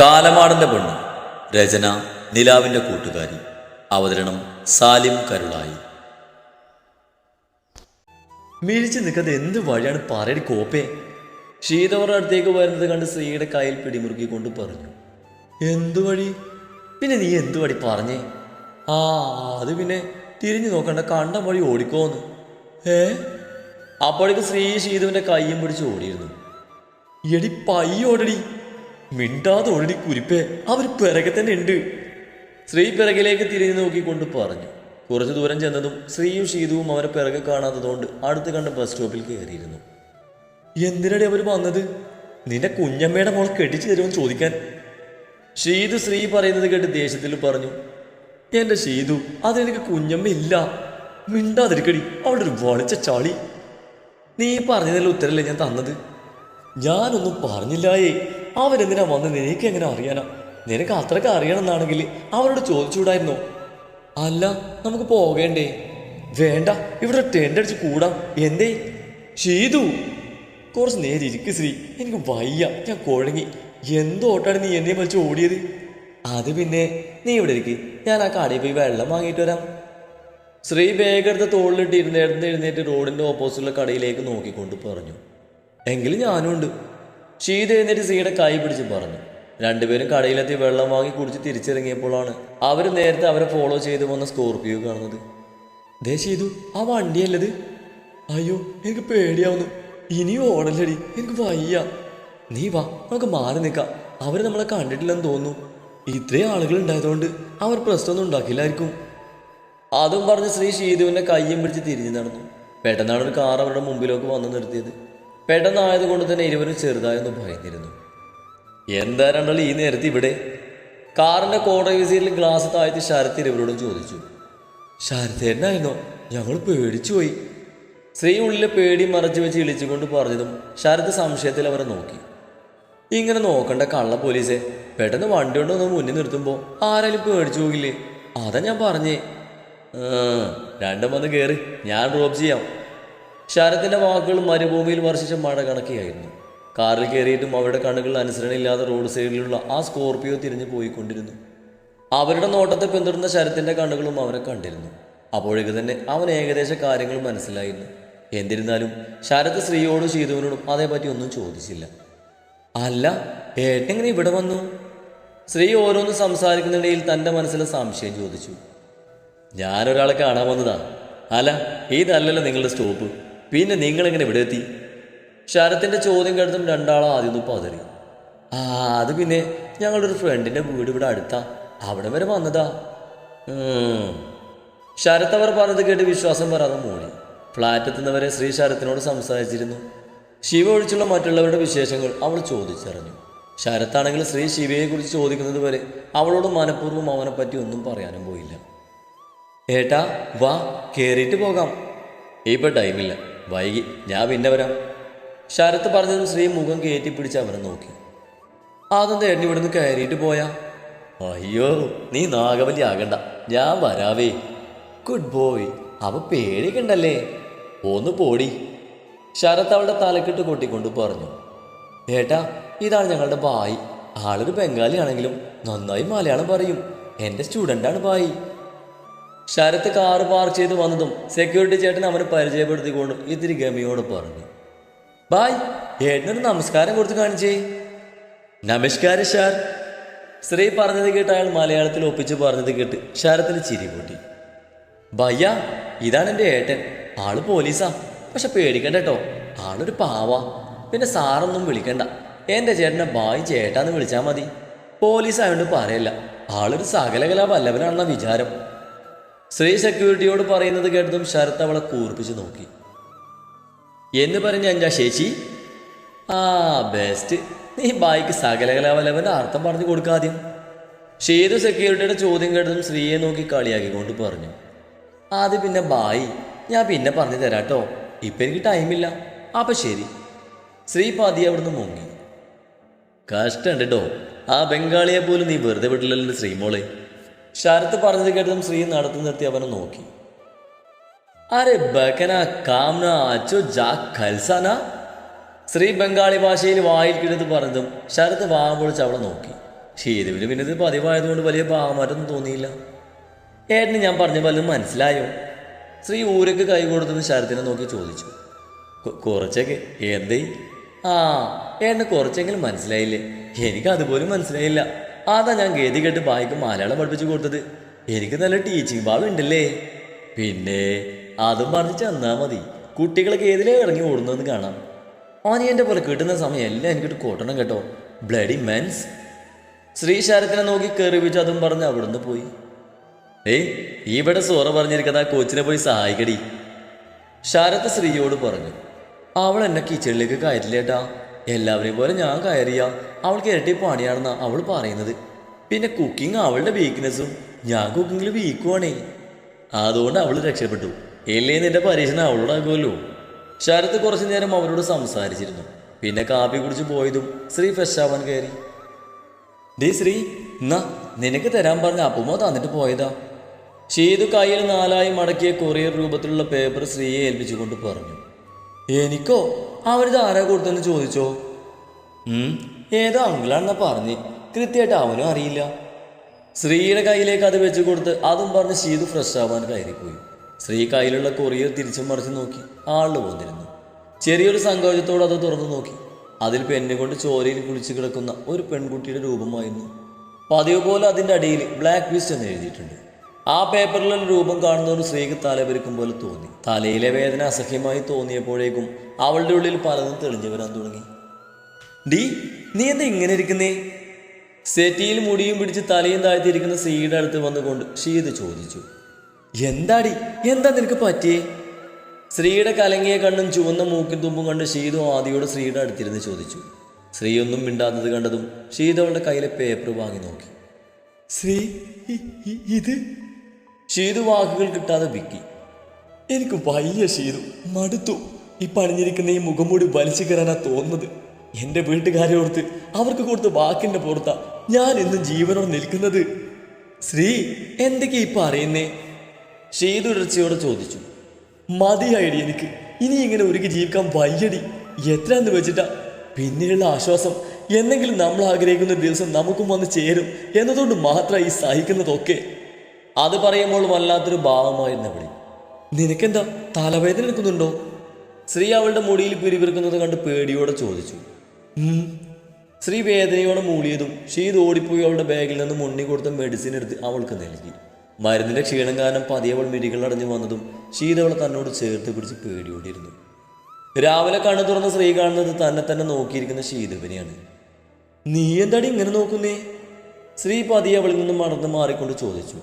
കാലമാടന്റെ പെണ്ണ്. രചന നിലാവിന്റെ കൂട്ടുകാരി. അവതരണം സാലിം കരുളായി. മിഴിച്ചു നിൽക്കുന്നത് എന്ത് വഴിയാണ്? പറയടി കോപ്പേ. ശീതവരുടെ അടുത്തേക്ക് വരുന്നത് കണ്ട് സ്ത്രീയുടെ കയ്യിൽ പിടിമുറുക്കിക്കൊണ്ട് പറഞ്ഞു. എന്തു വഴി? പിന്നെ നീ എന്തു വഴി പറഞ്ഞേ? ആ അത് പിന്നെ തിരിഞ്ഞു നോക്കണ്ട കണ്ട വഴി ഓടിക്കോന്ന്. ഏ? അപ്പോഴേക്ക് ശ്രീ ശീതുവിന്റെ കയ്യും പിടിച്ച് ഓടിയിരുന്നു. എടി പയ്യോടടി. മിണ്ടാതെ ഒഴുതി കുരിപ്പേ അവർ പിറകെ തന്നെ ഉണ്ട്. ശ്രീ പിറകിലേക്ക് തിരിഞ്ഞു നോക്കിക്കൊണ്ട് പറഞ്ഞു. കുറച്ചു ദൂരം ചെന്നതും ശ്രീയും ഷീതുവും അവരെ പിറകെ കാണാത്തതുകൊണ്ട് അടുത്ത് കണ്ട ബസ് സ്റ്റോപ്പിൽ കയറിയിരുന്നു. എന്തിനടി അവർ വന്നത്? നിന്റെ കുഞ്ഞമ്മയുടെ മോൾ കെട്ടിച്ചു തരുമെന്ന് ചോദിക്കാൻ. ഷീതു ശ്രീ പറയുന്നത് കേട്ട് ദേഷ്യത്തിൽ പറഞ്ഞു എന്റെ ഷീതു അതെനിക്ക് കുഞ്ഞമ്മ ഇല്ല. മിണ്ടാതിരിക്കടി അവളുടെ ഒരു വളിച്ച ചാളി. നീ പറഞ്ഞതിൽ ഉത്തരല്ലേ ഞാൻ തന്നത്? ഞാനൊന്നും പറഞ്ഞില്ലായേ. അവരെന്തിനാ വന്ന്? നിനക്ക് എങ്ങനെ അറിയാനാ? നിനക്ക് അത്രയ്ക്ക് അറിയണമെന്നാണെങ്കിൽ അവരോട് ചോദിച്ചുകൂടായിരുന്നു? അല്ല നമുക്ക് പോകേണ്ടേ. വേണ്ട ഇവിടെ ടെന്റ് അടിച്ച് കൂടാം. എന്തേ? ഷീതു! കുറച്ച് നേരം ഇരിക്കു ശ്രീ. എനിക്ക് വയ്യ. ഞാൻ കുഴങ്ങി. എന്തോട്ടാണ് നീ എന്നെ വലിച്ച് ഓടിയത്? അത് പിന്നെ നീ ഇവിടെ ഇരിക്ക്. ഞാൻ ആ കടയിൽ പോയി വെള്ളം വാങ്ങിയിട്ട് വരാം. ശ്രീ വേഗെടുത്ത് തോളിലിട്ട് ഇരുന്നേടുന്ന് എഴുന്നേറ്റ് റോഡിന്റെ ഓപ്പോസിറ്റുള്ള കടയിലേക്ക് നോക്കിക്കൊണ്ട് പറഞ്ഞു. എങ്കിലും ഞാനും ഉണ്ട് ഷീത എന്നിട്ട് സീയുടെ കൈ പിടിച്ച് പറഞ്ഞു. രണ്ടുപേരും കടയിലെത്തി വെള്ളം വാങ്ങി കുടിച്ച് തിരിച്ചിറങ്ങിയപ്പോഴാണ് അവർ നേരത്തെ അവരെ ഫോളോ ചെയ്തു വന്ന സ്കോർപിയോ കാണുന്നത്. ദേ ചെയ്തു ആ വണ്ടിയല്ലത്? അയ്യോ എനിക്ക് പേടിയാവുന്നു. ഇനിയും ഓടല്ലടി എനിക്ക് വയ്യ. നീ വാ നമുക്ക് മാറി നിൽക്കാം. അവർ നമ്മളെ കണ്ടിട്ടില്ലെന്ന് തോന്നുന്നു. ഇത്രയും ആളുകൾ ഉണ്ടായതുകൊണ്ട് അവർ പ്രശ്നമൊന്നും ഉണ്ടാക്കില്ലായിരിക്കും. അതും പറഞ്ഞ് ശ്രീ ഷീതുവിന്റെ കയ്യും പിടിച്ച് തിരിഞ്ഞു നടന്നു. പെട്ടെന്നാണ് ഒരു കാർ അവരുടെ മുമ്പിലേക്ക് വന്ന് നിർത്തിയത്. പെട്ടെന്നായതുകൊണ്ട് തന്നെ ഇരുവരും ചെറുതായൊന്ന് ഭയന്നിരുന്നു. എന്താ രണ്ടാൾ ഈ നേരത്തെ ഇവിടെ? കാറിന്റെ കോടവീസിയിൽ ഗ്ലാസ് താഴ്ത്തി ശരത്ത് ഇരുവരോടും ചോദിച്ചു. ശരത്തേട്ടനായിരുന്നോ ഞങ്ങൾ പേടിച്ചു പോയി. സ്ത്രീ ഉള്ളിലെ പേടി മറച്ചു വെച്ച് ഇളിച്ചുകൊണ്ട് പറഞ്ഞതും ശരത്ത് സംശയത്തിൽ അവരെ നോക്കി. ഇങ്ങനെ നോക്കണ്ട കള്ള പോലീസെ പെട്ടെന്ന് വണ്ടി കൊണ്ടൊന്ന് മുന്നിൽ നിർത്തുമ്പോൾ ആരായാലും പേടിച്ചു പോകില്ലേ? അതാ ഞാൻ പറഞ്ഞേ. രണ്ടും വന്ന് കയറി ഞാൻ ഡ്രോപ്പ് ചെയ്യാം. ശരത്തിന്റെ വാക്കുകൾ മരുഭൂമിയിൽ വർഷിച്ച മഴ കണക്കെയായിരുന്നു. കാറിൽ കയറിയിട്ടും അവരുടെ കണ്ണുകൾ അനുസരണയില്ലാതെ റോഡ് സൈഡിലുള്ള ആ സ്കോർപ്പിയോ തിരിഞ്ഞു പോയിക്കൊണ്ടിരുന്നു. അവരുടെ നോട്ടത്തെ പിന്തുടർന്ന ശരത്തിന്റെ കണ്ണുകളും അവരെ കണ്ടിരുന്നു. അപ്പോഴേക്ക് തന്നെ അവൻ ഏകദേശ കാര്യങ്ങൾ മനസ്സിലായിരുന്നു. എന്നിരുന്നാലും ശരത് ശ്രീയോടും ശീതുവിനോടും അതേപറ്റി ഒന്നും ചോദിച്ചില്ല. അല്ല ഏട്ടെങ്ങനെ ഇവിടെ വന്നു? ശ്രീ ഓരോന്ന് സംസാരിക്കുന്നിടയിൽ തന്റെ മനസ്സിലെ സംശയം ചോദിച്ചു. ഞാനൊരാളെ കാണാൻ വന്നതാ. അല്ല ഇതല്ലല്ലോ നിങ്ങളുടെ സ്റ്റോപ്പ്. പിന്നെ നിങ്ങളെങ്ങനെ ഇവിടെ എത്തി ശരത്തിന്റെ ചോദ്യം കേട്ടതും രണ്ടാളും ആദ്യം ഒന്ന് പതറി. ആ അത് പിന്നെ ഞങ്ങളുടെ ഒരു ഫ്രണ്ടിന്റെ വീട് ഇവിടെ അടുത്താ. അവിടെ വരെ വന്നതാ. ശരത് അവർ പറഞ്ഞത് കേട്ട് വിശ്വാസം വരാതെ മൂളി ഫ്ലാറ്റ് എത്തുന്നവരെ ശ്രീ ശരത്തിനോട് സംസാരിച്ചിരുന്നു. ശിവ ഒഴിച്ചുള്ള മറ്റുള്ളവരുടെ വിശേഷങ്ങൾ അവൾ ചോദിച്ചറിഞ്ഞു. ശരത്താണെങ്കിൽ ശ്രീ ശിവയെ കുറിച്ച് ചോദിക്കുന്നത് വരെ അവളോട് മനഃപൂർവം അവനെ പറ്റി ഒന്നും പറയാനും പോയില്ല. ഏട്ടാ വാ കേറിയിട്ട് പോകാം. ഇപ്പൊ ടൈമില്ല വൈകി. ഞാൻ പിന്നെ വരാം. ശരത്ത് പറഞ്ഞതും ശ്രീ മുഖം കയറ്റി പിടിച്ച് അവനെ നോക്കി. ആദ്യം തേടി ഇവിടുന്ന് കയറിയിട്ട് പോയാ? അയ്യോ നീ നാഗവല്ലി ആകണ്ട. ഞാൻ വരാവേ. ഗുഡ് ബോയ് അവ പേടിക്കണ്ടല്ലേ ഒന്ന് പോടി. ശരത്ത് അവളുടെ തലക്കിട്ട് കൊട്ടിക്കൊണ്ട് പറഞ്ഞു. ഏട്ടാ ഇതാണ് ഞങ്ങളുടെ ബായി. ആളൊരു ബംഗാളിയാണെങ്കിലും നന്നായി മലയാളം പറയും. എന്റെ സ്റ്റുഡന്റാണ് ബായി. ശരത്ത് കാർ പാർക്ക് ചെയ്ത് വന്നതും സെക്യൂരിറ്റി ചേട്ടൻ അവനെ പരിചയപ്പെടുത്തിക്കൊണ്ട് ഇത്തിരി ഗമിയോട് പറഞ്ഞു. ബായ് ഏട്ടനൊരു നമസ്കാരം കൊടുത്ത് കാണിച്ചേ. നമസ്കാരം ഷാർ സ്ത്രീ പറഞ്ഞത് കേട്ട് അയാൾ മലയാളത്തിൽ ഒപ്പിച്ച് പറഞ്ഞത് കേട്ട് ശരത്തിന് ചിരി പൊട്ടി. ഭയ്യ ഇതാണ് എന്റെ ഏട്ടൻ. ആൾ പോലീസാ. പക്ഷെ പേടിക്കണ്ട കേട്ടോ ആളൊരു പാവ. പിന്നെ സാറൊന്നും വിളിക്കണ്ട. എന്റെ ചേട്ടനെ ബായ് ചേട്ടാന്ന് വിളിച്ചാൽ മതി. പോലീസ് ആയതുകൊണ്ട് പറയല്ല. ആളൊരു സകലകലാ വല്ലവനാണെന്ന വിചാരം. ശ്രീ സെക്യൂരിറ്റിയോട് പറയുന്നത് കേട്ടതും ശരത്ത് അവളെ കൂർപ്പിച്ച് നോക്കി. എന്ന് പറഞ്ഞ അഞ്ചാ ശേഷി ആ ബെസ്റ്റ് നീ ബായിക്ക് സകലകലാവല്ലവന്റെ അർത്ഥം പറഞ്ഞു കൊടുക്കാദ്യം ഷീതു സെക്യൂരിറ്റിയുടെ ചോദ്യം കേട്ടതും ശ്രീയെ നോക്കി കളിയാക്കിക്കൊണ്ട് പറഞ്ഞു. അത് പിന്നെ ബായി. ഞാൻ പിന്നെ പറഞ്ഞു തരാട്ടോ. ഇപ്പൊ എനിക്ക് ടൈമില്ല അപ്പൊ ശരി. ശ്രീ പതി അവിടുന്ന് മുങ്ങി. കഷ്ടണ്ട് കേട്ടോ ആ ബംഗാളിയെ പോലും നീ വെറുതെ വിട്ടില്ലല്ലോ ശ്രീമോളെ ശരത്ത് പറഞ്ഞത് കേട്ടതും ശ്രീ നടത്തി നിർത്തി അവനെ നോക്കി. അരെ ബക്കന കാംന അച്ചോ ജാ ഖൽസാന. ശ്രീ ബംഗാളി ഭാഷയിൽ വായിൽ കിടന്ന് പറഞ്ഞതും ശരത്ത് വാ പൊളിച്ച് അവളെ നോക്കി. ഷീതുവിന് പിന്നെ ഇത് പതിവായതുകൊണ്ട് വലിയ ഭാവമാറ്റൊന്നും തോന്നിയില്ല. ഏട്ടന് ഞാൻ പറഞ്ഞ പലതും മനസ്സിലായോ? ശ്രീ ഊരക്ക് കൈ കൊടുത്തെന്ന് ശരത്തിനെ നോക്കി ചോദിച്ചു. "കൊ- കുറച്ചൊക്കെ എന്തേ ആ ഏട്ടന് കുറച്ചെങ്കിലും മനസ്സിലായില്ലേ? എനിക്ക് അതുപോലും മനസ്സിലായില്ല. അതാ ഞാൻ ഗതി കേട്ട് ബായിക്ക് മലയാളം പഠിപ്പിച്ചു കൊടുത്തത്. എനിക്ക് നല്ല ടീച്ചിങ് ഭാവം ഉണ്ടല്ലേ? പിന്നെ അതും പറഞ്ഞ് ചെന്നാ മതി. കുട്ടികളൊക്കെ ഏതിലേ ഇറങ്ങി ഓടുന്നതെന്ന് കാണാം. ഓനിയന്റെ പോലെ കിട്ടുന്ന സമയം എല്ലാം എനിക്കിട്ട് കൂട്ടണം കേട്ടോ. ബ്ലഡി മെൻസ് ശ്രീശാരത്തിനെ നോക്കി നോക്കി കയറിപ്പിച്ച് അതും പറഞ്ഞ് അവിടുന്ന് പോയി. ഏയ് ഇവിടെ സോറ പറഞ്ഞിരിക്കുന്ന ആ കോച്ചിനെ പോയി സഹായിക്കടി. ശാരത്ത് ശ്രീയോട് പറഞ്ഞു അവൾ എന്നെ കിച്ചണിലേക്ക് കയറ്റില്ലേട്ടാ എല്ലാവരെയും പോലെ ഞാൻ കയറിയ. അവൾക്ക് ഇരട്ടി പണിയാണെന്ന അവൾ പറയുന്നത്. പിന്നെ കുക്കിംഗ് അവളുടെ വീക്ക്നെസ്സും ഞാൻ കുക്കിങ്ങിൽ വീക്കുവാണേ അതുകൊണ്ട് അവൾ രക്ഷപ്പെട്ടു. ഇല്ലേ നിന്റെ പരീക്ഷണം അവളോടാകുമല്ലോ ശരത്ത് കുറച്ചു നേരം അവരോട് സംസാരിച്ചിരുന്നു. പിന്നെ കാപ്പി കുടിച്ച് പോയതും ശ്രീ ഫെഷാവൻ കയറി. ഡേ ശ്രീ എന്നാ നിനക്ക് തരാൻ പറഞ്ഞ അപ്പുമോ തന്നിട്ട് പോയതാ. ചെയ്തു കയ്യിൽ നാലായി മടക്കിയ കൊറിയർ രൂപത്തിലുള്ള പേപ്പർ ശ്രീയെ ഏൽപ്പിച്ചുകൊണ്ട് പറഞ്ഞു. എനിക്കോ? അവരിത് ആരാ കൊടുത്തെന്ന് ചോദിച്ചോ? ഏതോ അങ്കിളാണെന്നാ പറഞ്ഞ്. കൃത്യമായിട്ട് അവനും അറിയില്ല. ശ്രീയുടെ കയ്യിലേക്ക് അത് വെച്ച് കൊടുത്ത് അതും പറഞ്ഞ് ശീതു ഫ്രഷ് ആവാൻ കയറിപ്പോയി. ശ്രീ കയ്യിലുള്ള കൊറിയർ തിരിച്ചും മറിച്ച് നോക്കി. ആൾ പോന്നിരുന്നു ചെറിയൊരു സങ്കോചത്തോടെ അത് തുറന്നു നോക്കി. അതിൽ പെണ്ണു കൊണ്ട് ചോരയിൽ കുളിച്ചു കിടക്കുന്ന ഒരു പെൺകുട്ടിയുടെ രൂപമായിരുന്നു. പതിവ് പോലെ അതിന്റെ അടിയിൽ ബ്ലാക്ക് വിസ്റ്റ് എന്ന് എഴുതിയിട്ടുണ്ട്. ആ പേപ്പറിലുള്ള രൂപം കാണുന്ന സ്ത്രീക്ക് തലപെരുക്കും പോലെ തോന്നി. തലയിലെ വേദന അസഹ്യമായി തോന്നിയപ്പോഴേക്കും അവളുടെ ഉള്ളിൽ പലതും തെളിഞ്ഞു വരാൻ തുടങ്ങി. ഡി നീ എന്താ ഇങ്ങനെ ഇരിക്കുന്നേ? സെറ്റിയിൽ മുടിയും പിടിച്ച് തലയും താഴ്ത്തിയിരിക്കുന്ന സ്ത്രീയുടെ അടുത്ത് വന്നുകൊണ്ട് ഷീത് ചോദിച്ചു. എന്താടി എന്താ നിനക്ക് പറ്റിയേ? സ്ത്രീയുടെ കലങ്ങിയ കണ്ണും ചുവന്ന മൂക്കിൻ തുമ്പും കണ്ട് ഷീതു ആദിയോട് സ്ത്രീയുടെ അടുത്തിരുന്ന് ചോദിച്ചു. ശ്രീ ഒന്നും മിണ്ടാത്തത് കണ്ടതും ഷീത അവളുടെ കയ്യിലെ പേപ്പർ വാങ്ങി നോക്കി. ശ്രീ ഇത് ഷീതു വാക്കുകൾ കിട്ടാതെ വിക്കി. എനിക്ക് വയ്യ ഷീതു മടുത്തു. ഈ പണിഞ്ഞിരിക്കുന്ന ഈ മുഖം മൂടി വലിച്ചു കയറാനാ തോന്നുന്നത്. എന്റെ വീട്ടുകാരെ ഓർത്ത് അവർക്ക് കൊടുത്ത വാക്കിന്റെ പുറത്താ ഞാൻ ഇന്നും ജീവനോട് നിൽക്കുന്നത്. ശ്രീ എന്തൊക്കെയാ ഇപ്പം അറിയുന്നേ ഷീതു ഇടർച്ചയോടെ ചോദിച്ചു. മതിയായിടി എനിക്ക്. ഇനി ഇങ്ങനെ ഒരുക്കി ജീവിക്കാൻ വയ്യടി. എത്രയെന്ന് വെച്ചിട്ടാ? പിന്നെയുള്ള ആശ്വാസം. എന്നെങ്കിലും നമ്മൾ ആഗ്രഹിക്കുന്ന ദിവസം നമുക്കും വന്ന് ചേരും. എന്നതുകൊണ്ട് മാത്രമായി സഹിക്കുന്നതൊക്കെ. അത് പറയുമ്പോൾ വല്ലാത്തൊരു ഭാവമായിരുന്നു വിളി നിനക്കെന്താ തലവേദന എടുക്കുന്നുണ്ടോ? ശ്രീ അവളുടെ മുടിയിൽ പിരിവിറുക്കുന്നത് കണ്ട് പേടിയോടെ ചോദിച്ചു. ശ്രീ വേദനയോടെ മൂളിയതും ഷീത് ഓടിപ്പോയി അവളുടെ ബാഗിൽ നിന്ന് മുണ്ണി കൊടുത്ത മെഡിസിൻ എടുത്ത് അവൾക്ക് നൽകി. മരുന്നിന്റെ ക്ഷീണം കാരണം പതിയെ അവൾ മിഴികൾ അടഞ്ഞു വന്നതും ഷീത് അവളെ തന്നോട് ചേർത്ത് പിടിച്ച് പേടിയോടിയിരുന്നു. രാവിലെ കണ്ണു തുറന്ന സ്ത്രീ കാണുന്നത് തന്നെ തന്നെ നോക്കിയിരിക്കുന്ന ഷീതുവിനെയാണ് നീ എന്താടി ഇങ്ങനെ നോക്കുന്നേ? ശ്രീ പതിയെ അവളിൽ നിന്നും മടന്ന് മാറിക്കൊണ്ട് ചോദിച്ചു.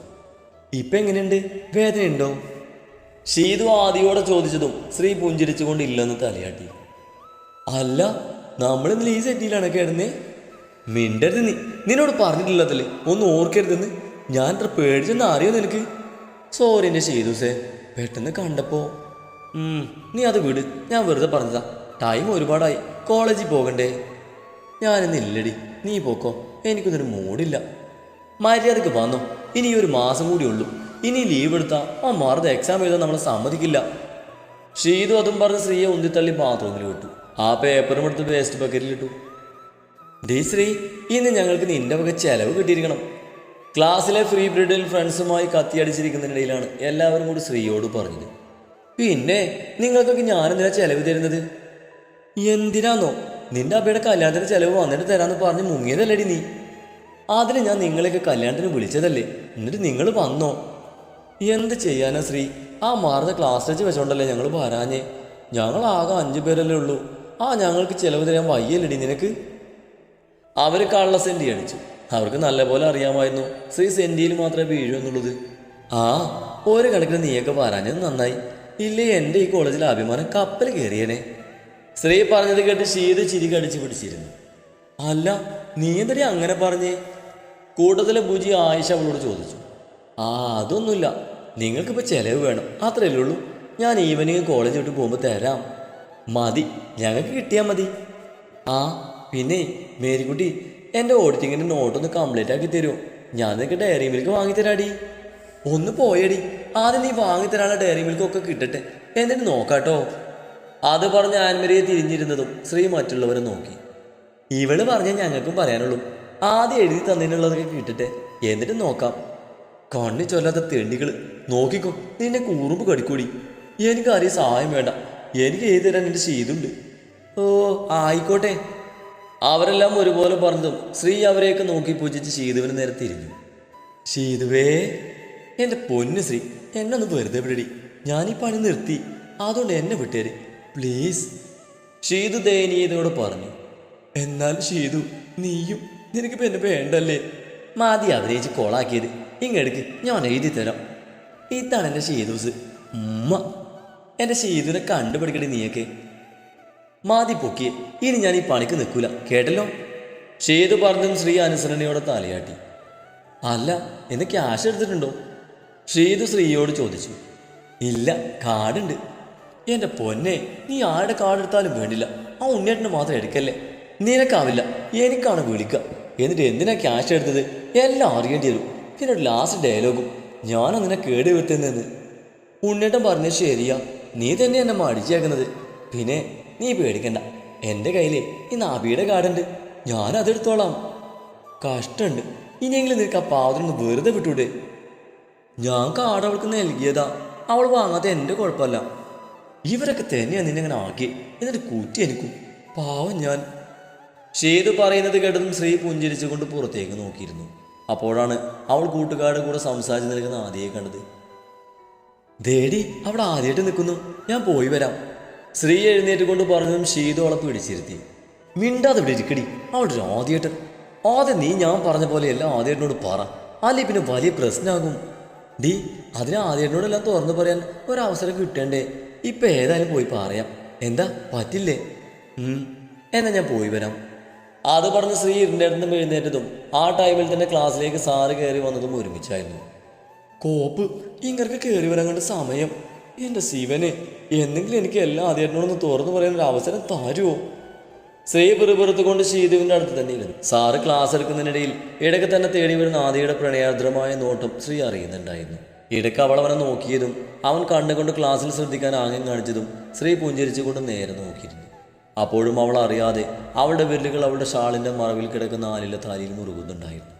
ഇപ്പൊ എങ്ങനെയുണ്ട് വേദനയുണ്ടോ? ഷീതു ആദിയോടെ ചോദിച്ചതും ശ്രീ പുഞ്ചിരിച്ചുകൊണ്ട് ഇല്ലെന്ന് തലയാട്ടി. അല്ല നമ്മൾ ഇന്നലെ ഈ സെറ്റിയിലാണ് കിടന്നേ? മിണ്ടരുത് നീ. നിന്നോട് പറഞ്ഞിട്ടില്ലാത്തല്ലേ ഒന്ന് ഓർക്കരുതെന്ന്. ഞാൻ ഇത്ര പേടിച്ചെന്ന് അറിയോ നിനക്ക്? സോറി എന്റെ ഷീതുസേ പെട്ടെന്ന് കണ്ടപ്പോ ഉം, നീ അത് വിട്. ഞാൻ വെറുതെ പറഞ്ഞതാ. ടൈം ഒരുപാടായി. കോളേജിൽ പോകണ്ടേ? ഞാനിന്ന് ഇല്ലടി. നീ പോക്കോ. എനിക്കൊന്നൊരു മൂടില്ല. മര്യാദയ്ക്ക് വന്നു. ഇനി ഒരു മാസം കൂടി ഉള്ളൂ. ഇനി ലീവ് എടുത്താ ആ മാറുന്ന എക്സാം എഴുതാൻ നമ്മളെ സമ്മതിക്കില്ല. ഷീതു അതും പറഞ്ഞ് ശ്രീയെ ഉന്തിത്തള്ളി ബാത്റൂമിൽ വിട്ടു. ആ പേപ്പറും എടുത്ത് വേസ്റ്റ് ബക്കറ്റിലിട്ടു ഡേ ശ്രീ ഇന്ന് ഞങ്ങൾക്ക് നിന്റെ വക ചെലവ് കിട്ടിയിരിക്കണം. ക്ലാസ്സിലെ ഫ്രീ പീരീഡിൽ ഫ്രണ്ട്സുമായി കത്തിയടിച്ചിരിക്കുന്നതിനിടയിലാണ് എല്ലാവരും കൂടി ശ്രീയോട് പറഞ്ഞത്. പിന്നെ നിങ്ങൾക്കൊക്കെ ഞാനെന്തിനാ ചെലവ് തരുന്നത്? എന്തിനാന്നോ? നിന്റെ അബയുടെ കല്യാണത്തിന് ചെലവ് വന്നിട്ട് തരാന്ന് പറഞ്ഞ് മുങ്ങിയതല്ലേടി നീ. അതിന് ഞാൻ നിങ്ങളെയൊക്കെ കല്യാണത്തിന് വിളിച്ചതല്ലേ. എന്നിട്ട് നിങ്ങൾ വന്നോ. എന്ത് ചെയ്യാനാ ശ്രീ? ആ മാറുന്ന ക്ലാസ് വെച്ച് വെച്ചോണ്ടല്ലേ ഞങ്ങൾ വരാഞ്ഞേ. ഞങ്ങൾ ആകെ അഞ്ചു പേരല്ലേ ഉള്ളൂ. ആ ഞങ്ങൾക്ക് ചിലവ് തരാൻ വയ്യല്ലടി നിനക്ക്? അവർ കള്ള സെന്റി അടിച്ചു. അവർക്ക് നല്ലപോലെ അറിയാമായിരുന്നു. ശ്രീ സെന്റിയിൽ മാത്രമേ വീഴൂ എന്നുള്ളത് ആ ഒരു കണക്കിന് നീയൊക്കെ പറഞ്ഞത് നന്നായി. ഇല്ലേ എന്റെ ഈ കോളേജിലെ അഭിമാനം കപ്പൽ കയറിയനെ. ശ്രീ പറഞ്ഞത് കേട്ട് ശീത ചിരി കടിച്ചു പിടിച്ചിരുന്നു. അല്ല നീ എന്തടി അങ്ങനെ പറഞ്ഞേ? കൂട്ടത്തിലെ ബുജി ആയിഷ അവളോട് ചോദിച്ചു. ആ അതൊന്നുമില്ല. നിങ്ങൾക്കിപ്പോൾ ചിലവ് വേണം. അത്രയല്ലേ ഉള്ളൂ. ഞാൻ ഈവനിങ് കോളേജ് വിട്ട് പോകുമ്പോൾ തരാം. മതി. ഞങ്ങൾക്ക് കിട്ടിയാൽ മതി. ആ പിന്നെ മേരിക്കുട്ടി എന്റെ ഓഡിറ്റിങ്ങിന്റെ നോട്ടൊന്ന് കംപ്ലീറ്റ് ആക്കി തരുമോ ഞാൻ നിനക്ക് ഡയറി മിൽക്ക് വാങ്ങിത്തരാടി ഒന്ന് പോയടി. ആദ്യം നീ വാങ്ങിത്തരാനുള്ള ഡയറി മിൽക്കൊക്കെ കിട്ടട്ടെ. എന്നിട്ട് നോക്കാട്ടോ. അത് പറഞ്ഞ് ആൻമരിയെ തിരിഞ്ഞിരുന്നതും ശ്രീ മറ്റുള്ളവരെ നോക്കി. ഇവൾ പറഞ്ഞാൽ ഞങ്ങൾക്കും പറയാനുള്ളൂ. ആദ്യം എഴുതി തന്നതിനുള്ളതൊക്കെ കിട്ടട്ടെ എന്നിട്ട് നോക്കാം. കണ്ണി ചൊല്ലാത്ത തെണ്ടികൾ നോക്കിക്കോ നിന്നെ കൂറുമ്പ് കടിക്കൂടി. എനിക്ക് അറിയ സഹായം വേണ്ട. എനിക്ക് എഴുതി തരാൻ എന്റെ ചെയ്തുണ്ട് ഓ ആയിക്കോട്ടെ. അവരെല്ലാം ഒരുപോലെ പറഞ്ഞതും ശ്രീ അവരെയൊക്കെ നോക്കി പൂജിച്ച് ശീതുവിന് നേരെ തിരിഞ്ഞു. ശീതുവേ എന്റെ പൊന്നു ശ്രീ എന്നെ ഒന്ന് വെറുതെ വിടടി. ഞാനീ പണി നിർത്തി. അതുകൊണ്ട് എന്നെ വിട്ടേര്. പ്ലീസ്. ഷീതു ദയനീയതയോട് പറഞ്ഞു. എന്നാൽ ഷീതു നീയും നിനക്കിപ്പോ എന്നെ വേണ്ടല്ലേ മാതി അഭിനയിച്ച് കോളാക്കിയത്. ഇങ്ങെടുക്ക് ഞാൻ എഴുതി തരാം. ഇതാണ് എന്റെ ഷീതൂസ്. ഉമ്മ. എന്റെ ഷീതുവിനെ കണ്ടുപിടിക്കട്ടെ നീയൊക്കെ. മാതി പൊക്കിയെ. ഇനി ഞാൻ ഈ പണിക്ക് നിൽക്കൂല. കേട്ടല്ലോ? ഷീതു പറഞ്ഞും ശ്രീ അനുസരണയോടെ തലയാട്ടി. അല്ല എന്ന് ക്യാഷ് എടുത്തിട്ടുണ്ടോ? ഷീതു ശ്രീയോട് ചോദിച്ചു. ഇല്ല കാർഡുണ്ട്. എന്റെ പൊന്നെ നീ ആരുടെ കാർഡ് എടുത്താലും വേണ്ടില്ല. ആ ഉണ്ണേട്ടന് മാത്രം എടുക്കല്ലേ? നിനക്കാവില്ല. എനിക്കാണ് വിളിക്കുക എന്നിട്ട് എന്തിനാ ക്യാഷ് എടുത്തത്? എല്ലാം അറിയേണ്ടി വരും. പിന്നെ ഒരു ലാസ്റ്റ് ഡയലോഗും നിന്നെ കേട് വരുത്തുന്നതെന്ന്. ഉണ്ണേട്ടൻ പറഞ്ഞത് ശരിയാ. നീ തന്നെ എന്നെ മടിച്ചേക്കുന്നത് പിന്നെ നീ പേടിക്കണ്ട. എന്റെ കയ്യിലെ ഈ നാബിയുടെ കാർഡുണ്ട് ഞാൻ അതെടുത്തോളാം കഷ്ടമുണ്ട്. ഇനിയെങ്കിലും നിനക്ക് ആ പാവത്തിനൊന്ന് വെറുതെ വിട്ടൂടെ? ഞാൻ കാർഡ് അവൾക്ക് നൽകിയതാ. അവൾ വാങ്ങാത്ത എന്റെ കുഴപ്പമല്ല. ഇവരൊക്കെ തന്നെയാണ് നിന്നെ അങ്ങനെ ആക്കി എന്നിട്ട് കൂറ്റി എനിക്കും. പാവം ഞാൻ. ഷേതു പറയുന്നത് കേട്ടതും ശ്രീ പുഞ്ചിരിച്ചുകൊണ്ട് പുറത്തേക്ക് നോക്കിയിരുന്നു. അപ്പോഴാണ് അവൾ കൂട്ടുകാരുടെ കൂടെ സംസാരിച്ച് നിൽക്കുന്ന ആദ്യയെ കണ്ടത്. ദേടി അവിടെ ആദ്യമായിട്ട് നിൽക്കുന്നു. ഞാൻ പോയി വരാം. ശ്രീ എഴുന്നേറ്റ് കൊണ്ട് പറഞ്ഞതും ഷീതു അവളെ പിടിച്ചിരുത്തി. മിണ്ടാതെ ഇവിടെ ഇരിക്കടി. അവിടെ ആദ്യമായിട്ട് ആദ്യം നീ ഞാൻ പറഞ്ഞ പോലെ എല്ലാം ആദ്യേട്ടനോട് പറ. അല്ലെ പിന്നെ വലിയ പ്രശ്നമാകും ഡി അതിന് ആദ്യേട്ടനോടെല്ലാം തുറന്നു പറയാൻ ഒരവസരം കിട്ടണ്ടേ? ഇപ്പം ഏതായാലും പോയി പറയാം. എന്താ? പറ്റില്ലേ? എന്നാൽ എന്നാ ഞാൻ പോയി വരാം. അത് പറഞ്ഞ് ശ്രീ ഇരുന്റെ അടുത്തും എഴുന്നേറ്റതും ആ ടൈമിൽ തന്നെ ക്ലാസ്സിലേക്ക് സാറ് കയറി വന്നതും ഒരുമിച്ചായിരുന്നു. കോപ്പ് ഇങ്ങർക്ക് കയറി വരാൻ കണ്ട സമയം. എന്റെ ശിവന് എന്തെങ്കിലും എനിക്ക് എല്ലാ ആദ്യമായിട്ടൊന്ന് തുറന്നു പറയാൻ ഒരു അവസരം തരുമോ ശ്രീ പിറുപിറുത്തുകൊണ്ട് ശ്രീദേവിന്റെ അടുത്ത് തന്നെ ഇരുന്നു. സാറ് ക്ലാസ് എടുക്കുന്നതിനിടയിൽ ഇടയ്ക്ക് തന്നെ തേടി വരുന്ന ആദിയുടെ പ്രണയാർദ്രമായ നോട്ടം ശ്രീ അറിയുന്നുണ്ടായിരുന്നു. ഇടയ്ക്ക് അവൾ അവനെ നോക്കിയതും അവൻ കണ്ടുകൊണ്ട് ക്ലാസ്സിൽ ശ്രദ്ധിക്കാൻ ആംഗ്യം കാണിച്ചതും ശ്രീ പുഞ്ചിരിച്ചുകൊണ്ട് നേരെ നോക്കിയിരുന്നു. അപ്പോഴും അവൾ അറിയാതെ അവളുടെ വിരലുകൾ അവളുടെ ഷാളിന്റെ മറവിൽ കിടക്കുന്ന ആലിലെ താലിയിൽ മുറുകുന്നുണ്ടായിരുന്നു.